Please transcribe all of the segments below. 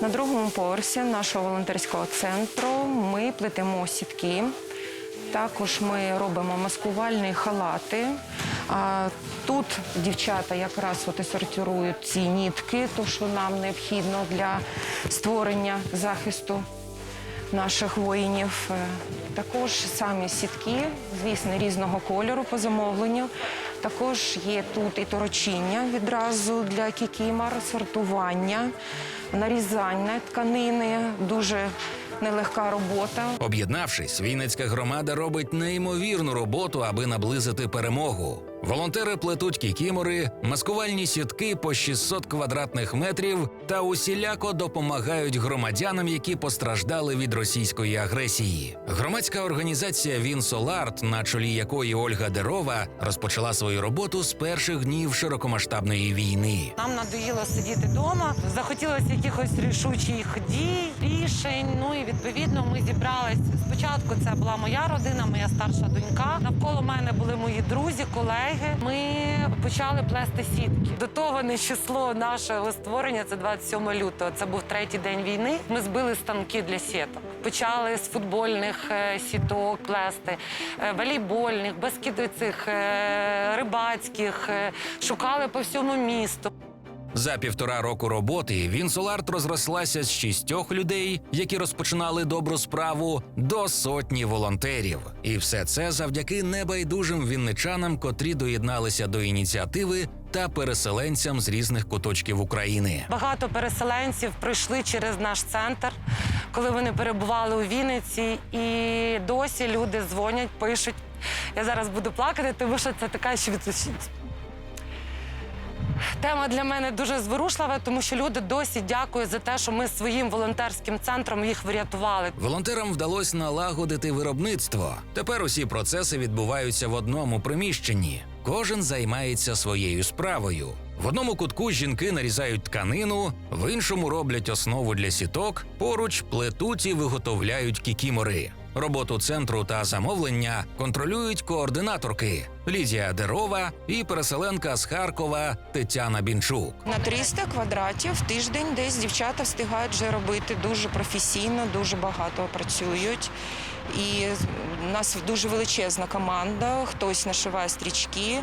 На другому поверсі нашого волонтерського центру ми плетемо сітки. Також ми робимо маскувальні халати. Тут дівчата якраз от і сортирують ці нітки, то що нам необхідно для створення захисту наших воїнів. Е, Також самі сітки, звісно, різного кольору по замовленню. Також є тут і торочіння відразу для кікімар, сортування, нарізання тканини, дуже нелегка робота. Об'єднавшись, Вінницька громада робить неймовірну роботу, аби наблизити перемогу. Волонтери плетуть кікімори, маскувальні сітки по 600 квадратних метрів та усіляко допомагають громадянам, які постраждали від російської агресії. Громадська організація Вінсоларт, на чолі якої Ольга Дерова, розпочала свою роботу з перших днів широкомасштабної війни. Нам надоїло сидіти вдома. Захотілося якихось рішучих дій, рішень. Ну і відповідно ми зібрались. Спочатку це була моя родина, моя старша донька. Навколо мене були мої друзі, колеги. Ми почали плести сітки. Дотоване число нашого створення це 27 лютого. Це був третій день війни. Ми збили станки для сіток. Почали з футбольних е, сіток плести, е, волейбольних, баскетбольних, е, рибацьких. Шукали по всьому місту. За півтора року роботи Вінсоларт розрослася з шістьох людей, які розпочинали добру справу, до сотні волонтерів. І все це завдяки небайдужим вінничанам, котрі доєдналися до ініціативи та переселенцям з різних куточків України. Багато переселенців пройшли через наш центр, коли вони перебували у Вінниці, і досі люди дзвонять, пишуть. Я зараз буду плакати, тому що це така ще. Тема для мене дуже зворушлива, тому що люди досі дякують за те, що ми своїм волонтерським центром їх врятували. Волонтерам вдалося налагодити виробництво. Тепер усі процеси відбуваються в одному приміщенні. Кожен займається своєю справою. В одному кутку жінки нарізають тканину, в іншому роблять основу для сіток, поруч плетуть і виготовляють кікімори. Роботу центру та замовлення контролюють координаторки Лідія Дерова і переселенка з Харкова Тетяна Бінчук. На 300 квадратів в тиждень десь дівчата встигають вже робити дуже професійно, дуже багато працюють. І у нас дуже величезна команда. Хтось нашиває стрічки,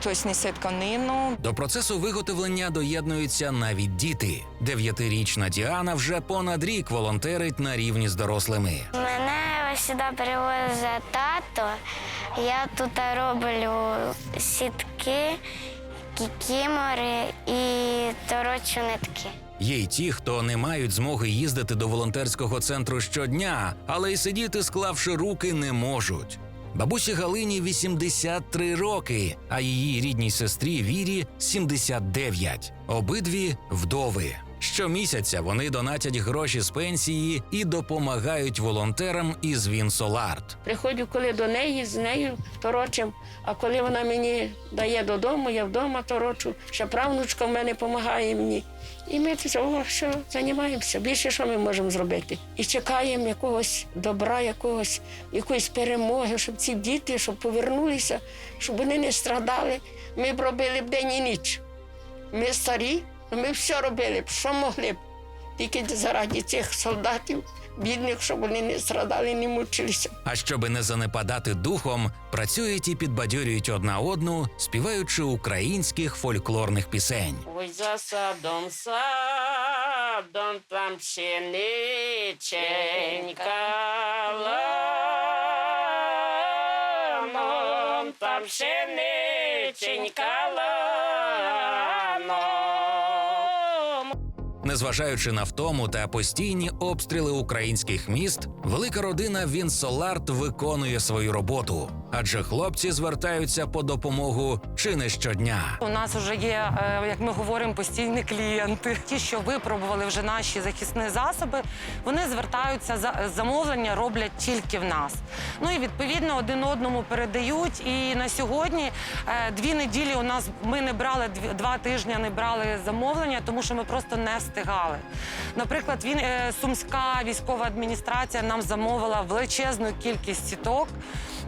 хтось несе тканину. До процесу виготовлення доєднуються навіть діти. Дев'ятирічна Діана вже понад рік волонтерить на рівні з дорослими. Сюди перевозить тато. Я тут роблю сітки, кікімори і торочу нитки. Є й ті, хто не мають змоги їздити до волонтерського центру щодня, але й сидіти, склавши руки, не можуть. Бабусі Галині 83 роки, а її рідній сестрі Вірі 79. Обидві вдови. Щомісяця вони донатять гроші з пенсії і допомагають волонтерам із Вінсоларт. Приходжу, коли до неї, з нею торочим. А коли вона мені дає додому, я вдома торочу. Ще правнучка в мене допомагає мені. І ми цього що займаємося. Більше що ми можемо зробити. І чекаємо якогось добра, якогось, якоїсь перемоги, щоб ці діти щоб повернулися, щоб вони не страдали. Ми б робили б день і ніч. Ми старі, ми все робили б, що могли б. Тільки заради цих солдатів, бідних, щоб вони не страдали, не мучилися. А щоби не занепадати духом, працюють і підбадьорюють одна одну, співаючи українських фольклорних пісень. Ой, за садом, садом, там пшениченька ланом, там пшениченька ланом. Незважаючи на втому та постійні обстріли українських міст, велика родина Вінсоларт виконує свою роботу, адже хлопці звертаються по допомогу чи не щодня. У нас вже є, е, як ми говоримо, постійні клієнти. Ті, що випробували вже наші захисні засоби, вони звертаються за замовлення, роблять тільки в нас. Ну і відповідно один одному передають. І на сьогодні е, дві неділі у нас ми не брали два тижні, не брали замовлення, тому що ми просто не встигали. Наприклад, він е, сумська військова адміністрація нам замовила величезну кількість сіток.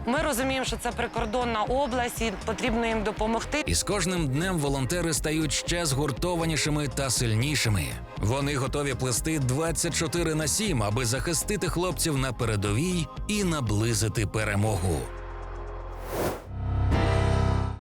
Ми розуміємо, що це прикордонна область, і потрібно їм допомогти. І з кожним днем волонтери стають ще згуртованішими та сильнішими. Вони готові плести 24 на 7, аби захистити хлопців на передовій і наблизити перемогу.